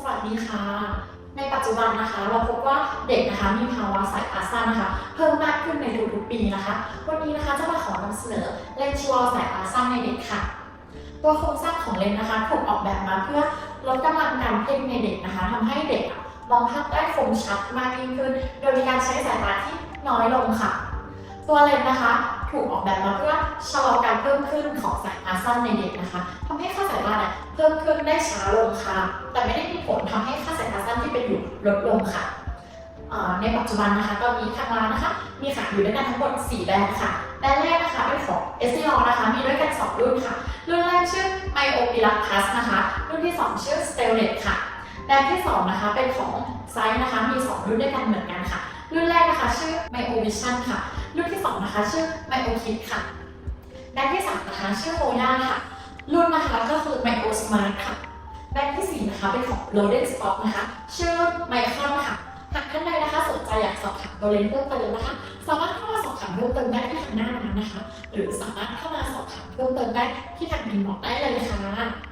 สวัสดีค่ะ ในปัจจุบันนะคะ เราพบว่าเด็กนะคะมีภาวะสายตาสั้นนะคะ เพิ่มมากขึ้นในทุกๆปีนะคะ วันนี้นะคะจะมาขอนำเสนอเลนส์ชะลอสายตาสั้นในเด็กค่ะ ตัวโครงสร้างของเลนส์นะคะถูกออกแบบมาเพื่อลดกำลังการเพ่งในเด็กนะคะทำให้เด็กมองภาพได้คมชัดมากยิ่งขึ้น โดยมีการใช้สายตาที่น้อยลงค่ะ ตัวเลนส์นะคะ ถูกออกแบบมาเพื่อชะลอการเพิ่มขึ้นของสายตาสั้นในเด็กนะคะทำให้ เนี่ยเพิ่มขึ้นได้ช้าลงค่ะ แต่ไม่ได้มีผลทำให้ค่าสายตาสั้นที่เป็นอยู่ลดลงค่ะ ในปัจจุบันนะคะตอนนี้ทางร้านนะคะ มีขายอยู่ด้วยกันทั้งหมด 4 แบรนด์ค่ะ แบรนด์แรกนะคะเป็นของ s อ o นะคะ มีด้วยกัน 2 รุ่นค่ะ รุ่นแรกชื่อ Myo p i l a Plus นะคะ รุ่นที่ 2 ชื่อ s t e l l e t ค่ะ แบรนด์ที่ 2 นะคะเป็นของไซส์นะคะ มี 2 รุ่นด้วยกันเหมือนกันค่ะ รุ่นแรกนะคะชื่อ Myo Vision ค่ะ รุ่นที่ 2 นะคะชื่อ Myo Kit ค่ะ แบรนด์ที่ 3 นะคะชื่อ Hoya ค่ะ รุ่นนะคะก็คือ Myo Smart ค่ะ แบรนด์ที่ 4 นะคะ เป็นของ l o d e n Stock นะคะ ชื่อ Micron ค่ะ หากท่านใดนะคะสนใจอยากสอบถามตัวเลนเพิ่มเติมนะคะ สามารถเข้ามาสอบถามเพิ่มเติมได้ที่ทางหน้าร้านนะคะ หรือสามารถเข้ามาสอบถามเพิ่มเติมได้ที่ทางอินบอกได้เลยค่ะ